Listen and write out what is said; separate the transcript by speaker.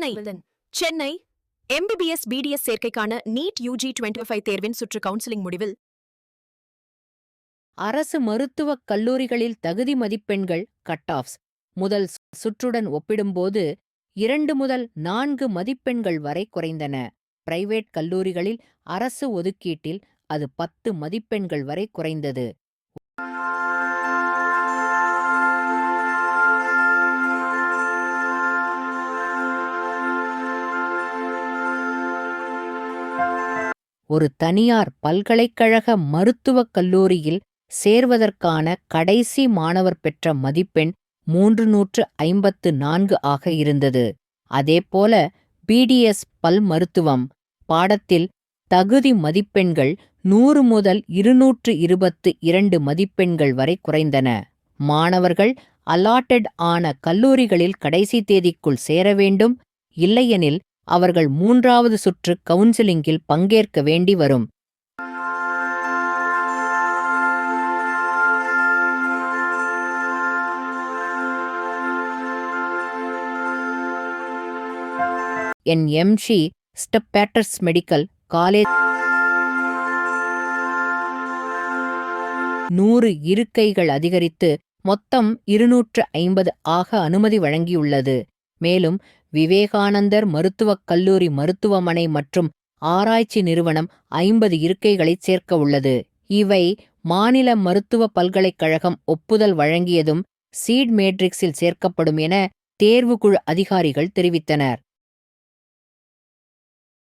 Speaker 1: Chennai Chennai MBBS BDS சேர்க்கைக்கான NEET UG twenty five தேர்வின் சுற்று கவுன்சிலிங் முடிவில்.
Speaker 2: அரசு மருத்துவக் கல்லூரிகளில் தகுதி மதிப்பெண்கள் கட் ஆஃப்ஸ் முதல் சுற்றுடன் ஒப்பிடும்போது இரண்டு முதல் நான்கு மதிப்பெண்கள் வரை குறைந்தன. பிரைவேட் கல்லூரிகளில் அரசு ஒதுக்கீட்டில் அது பத்து மதிப்பெண்கள் வரை குறைந்தது. ஒரு தனியார் பல்கலைக்கழக மருத்துவக் கல்லூரியில் சேர்வதற்கான கடைசி மாணவர் பெற்ற மதிப்பெண் மூன்று நூற்று ஐம்பத்து நான்கு ஆக இருந்தது. அதேபோல பிடிஎஸ் பல் மருத்துவம் பாடத்தில் தகுதி மதிப்பெண்கள் நூறு முதல் இருநூற்று இருபத்து இரண்டு மதிப்பெண்கள் வரை குறைந்தன. மாணவர்கள் அலாட்டட் ஆன கல்லூரிகளில் கடைசி தேதிக்குள் சேர வேண்டும் இல்லையெனில் அவர்கள் மூன்றாவது சுற்று கவுன்சிலிங்கில் பங்கேற்க வேண்டி வரும். என் எம்ஷி ஸ்டெப் பேட்டர்ஸ் மெடிக்கல் காலேஜ். நூறு இருக்கைகள் அதிகரித்து மொத்தம் இருநூற்று ஐம்பது ஆக அனுமதி வழங்கியுள்ளது. மேலும் விவேகானந்தர் மருத்துவக் கல்லூரி மருத்துவமனை மற்றும் ஆராய்ச்சி நிறுவனம் ஐம்பது இருக்கைகளைச் சேர்க்க உள்ளது. இவை மாநில மருத்துவ பல்கலைக்கழகம் ஒப்புதல் வழங்கியதும் சீட் மேட்ரிக்ஸில் சேர்க்கப்படும் என தேர்வுக்குழு அதிகாரிகள் தெரிவித்தனர்.